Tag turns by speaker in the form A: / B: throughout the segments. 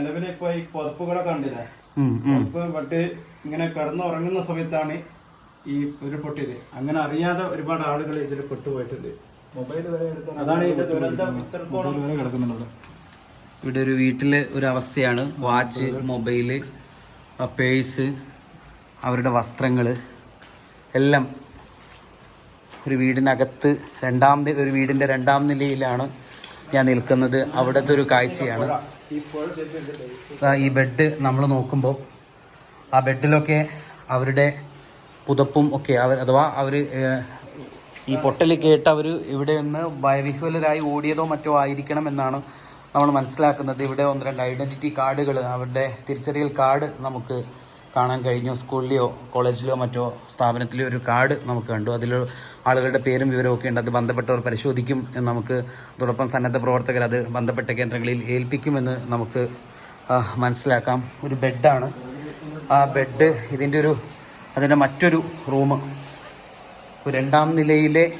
A: നിലവിൽ ഇപ്പൊ ഈ പുതപ്പുകളൊക്കെ കണ്ടില്ലേ. പുതപ്പ് പട്ട് ഇങ്ങനെ കിടന്നുറങ്ങുന്ന സമയത്താണ് ഈ ഒരു പൊട്ടിയത്. അങ്ങനെ അറിയാതെ ഒരുപാട് ആളുകൾ ഇതിൽ പെട്ടുപോയിട്ടുണ്ട്. മൊബൈൽ വരെ അതാണ് ഇതിന്റെ ദുരന്തം ഇത്രത്തോളം വരെ കിടക്കുന്നുള്ളത്
B: ഇവിടെ ഒരു വീട്ടിലെ ഒരു അവസ്ഥയാണ്. വാച്ച് മൊബൈൽ പേഴ്സ് അവരുടെ വസ്ത്രങ്ങൾ എല്ലാം ഒരു വീടിനകത്ത് രണ്ടാം ഒരു വീടിന്റെ രണ്ടാം നിലയിലാണ് ഞാൻ നിൽക്കുന്നത്. അവിടുത്തെ ഒരു കാഴ്ചയാണ്.
A: ഈ
B: ബെഡ് നമ്മൾ നോക്കുമ്പോൾ ആ ബെഡിലൊക്കെ അവരുടെ പുതപ്പും ഒക്കെ അവർ അഥവാ അവർ ഈ പൊട്ടൽ കേട്ട് അവർ ഇവിടെ നിന്ന് ഭയവിഹ്വലരായി ഓടിയതോ മറ്റോ ആയിരിക്കണം എന്നാണ് നമ്മൾ മനസ്സിലാക്കുന്നത്. ഇവിടെ ഒന്ന് രണ്ട് ഐഡന്റിറ്റി കാർഡുകൾ അവരുടെ തിരിച്ചറിയൽ കാർഡ് നമുക്ക് കാണാൻ കഴിഞ്ഞു? സ്കൂളിലെയോ കോളേജിലോ മറ്റോ സ്ഥാപനത്തിലെയോ ഒരു കാർഡ് നമുക്ക് കണ്ടു. അതിൽ ആളുകളുടെ പേരും വിവരവും ഒക്കെ ഉണ്ട്. അത് ബന്ധപ്പെട്ടവർ പരിശോധിക്കും എന്ന് നമുക്ക് അതോടൊപ്പം സന്നദ്ധ പ്രവർത്തകർ അത് ബന്ധപ്പെട്ട കേന്ദ്രങ്ങളിൽ ഏൽപ്പിക്കുമെന്ന് നമുക്ക് മനസ്സിലാക്കാം. ഒരു ബെഡാണ്. ആ ബെഡ് ഇതിന്റെ ഒരു അതിന്റെ മറ്റൊരു റൂം. രണ്ടാം നിലയിലെ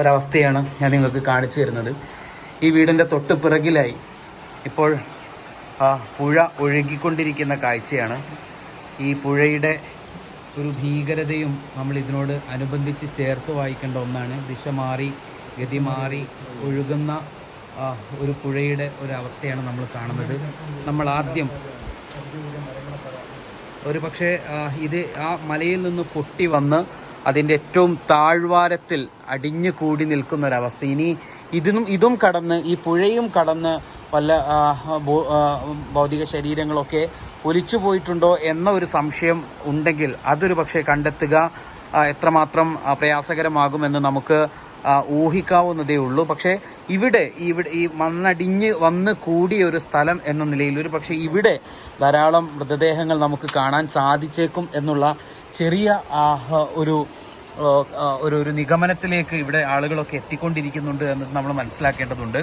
B: ഒരവസ്ഥയാണ് ഞാൻ നിങ്ങൾക്ക് കാണിച്ചു തരുന്നത്. ഈ വീടിന്റെ തൊട്ട് പിറകിലായി ഇപ്പോൾ പുഴ ഒഴുകിക്കൊണ്ടിരിക്കുന്ന കാഴ്ചയാണ്. ഈ പുഴയുടെ ഒരു ഭീകരതയും നമ്മൾ ഇതിനോട് അനുബന്ധിച്ച് ചേർത്ത് വായിക്കേണ്ട ഒന്നാണ്. ദിശ മാറി ഗതി മാറി ഒഴുകുന്ന ഒരു പുഴയുടെ ഒരു അവസ്ഥയാണ് നമ്മൾ കാണുന്നത്. നമ്മൾ ആദ്യം ഒരു പക്ഷേ ഇത് ആ മലയിൽ നിന്ന് പൊട്ടി വന്ന് അതിന്റെ ഏറ്റവും താഴ്വാരത്തിൽ അടിഞ്ഞു കൂടി നിൽക്കുന്ന ഒരവസ്ഥ ഇനി ഇതിനും ഇതും കടന്ന് ഈ പുഴയും കടന്ന് വല്ല ഭൗതിക ശരീരങ്ങളൊക്കെ ഒലിച്ചു പോയിട്ടുണ്ടോ എന്ന ഒരു സംശയം ഉണ്ടെങ്കിൽ അതൊരു പക്ഷേ കണ്ടെത്തുക എത്രമാത്രം പ്രയാസകരമാകുമെന്ന് നമുക്ക് ഊഹിക്കാവുന്നതേ ഉള്ളൂ. പക്ഷേ ഇവിടെ ഇവിടെ ഈ മണ്ണടിഞ്ഞ് വന്ന് കൂടിയ ഒരു സ്ഥലം എന്ന നിലയിൽ ഒരു പക്ഷേ ഇവിടെ ധാരാളം മൃതദേഹങ്ങൾ നമുക്ക് കാണാൻ സാധിച്ചേക്കും എന്നുള്ള ചെറിയ ഒരു ഒരു ഒരു നിഗമനത്തിലേക്ക് ഇവിടെ ആളുകളൊക്കെ എത്തിക്കൊണ്ടിരിക്കുന്നുണ്ട് എന്നത് നമ്മൾ മനസ്സിലാക്കേണ്ടതുണ്ട്.